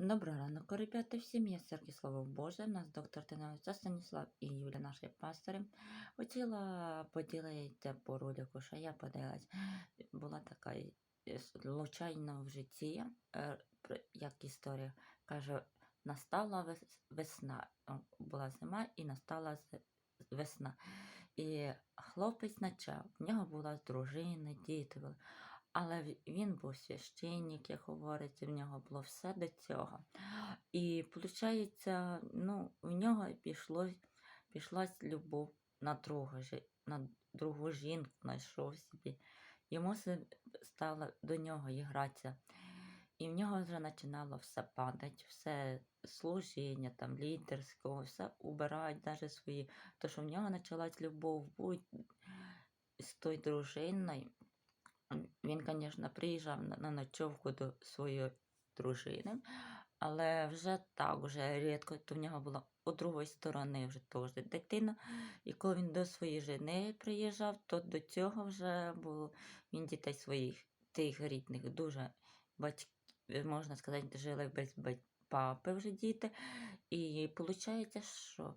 Доброго ранку, ребята, всім я Сергій Слава Боже, у нас доктор Тиновиця Станіслав і Юля, наші пастори. Хотіла поділитися по ролику, що я подивилась. Була така е, случайно в житті, е, як історія. Каже, настала весна. Була зима і настала весна. І хлопець почав, в нього була дружина, діти були. Але він був священник, як говориться, в нього було все до цього. І виходить, ну, в нього пішло, пішлась любов на другу, на другу жінку, знайшов собі. Йому стало до нього гратися. І в нього вже починало все падати, все служіння, там, лідерського, все убирати, навіть свої. То, що в нього почалась любов бути з тою дружиною. Він, звісно, приїжджав на, ночовку до своєї дружини, але вже так, вже рідко, то в нього була у другої сторони вже теж дитина. І коли він до своєї жени приїжджав, то до цього вже було він дітей своїх, тих рідних, дуже батьки, можна сказати, жили без бать- папи вже діти. І виходить, що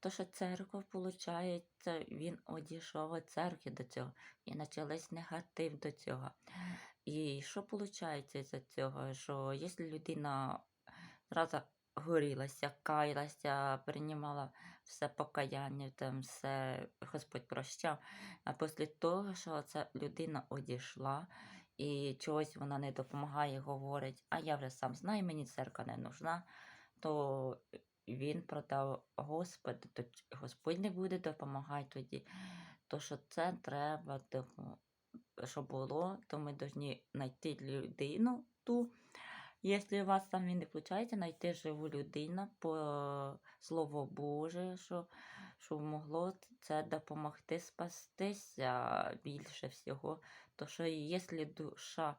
то, що церква, виходить, він одійшов від церкви до цього. І почалась негатив до цього. І що виходить з цього? Що якщо людина зразу горілася, каялася, приймала все покаяння, там все Господь прощав. А після того, що ця людина одійшла і чогось вона не допомагає, говорить, а я вже сам знаю, мені церква не нужна, то він продав Господу, то Господь не буде допомагати тоді. То що це треба, щоб було, то ми повинні знайти людину ту. Якщо у вас там він не виходить, знайти живу людину по Слову Боже, що, що могло це допомогти спастися більше всього. То що якщо душа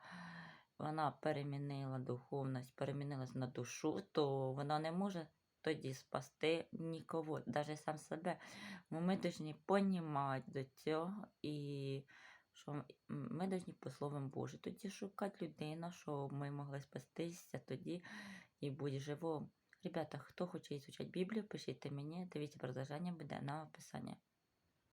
вона перемінила духовність, перемінилась на душу, то вона не може тоді спасти нікого, навіть сам себе. Ми повинні понімати до цього і що ми повинні по Словам Божим тоді шукати людину, щоб ми могли спастися тоді і бути живим. Ребята, хто хоче изучать Библию, пишите мені, дивіться продовження буде на описанні.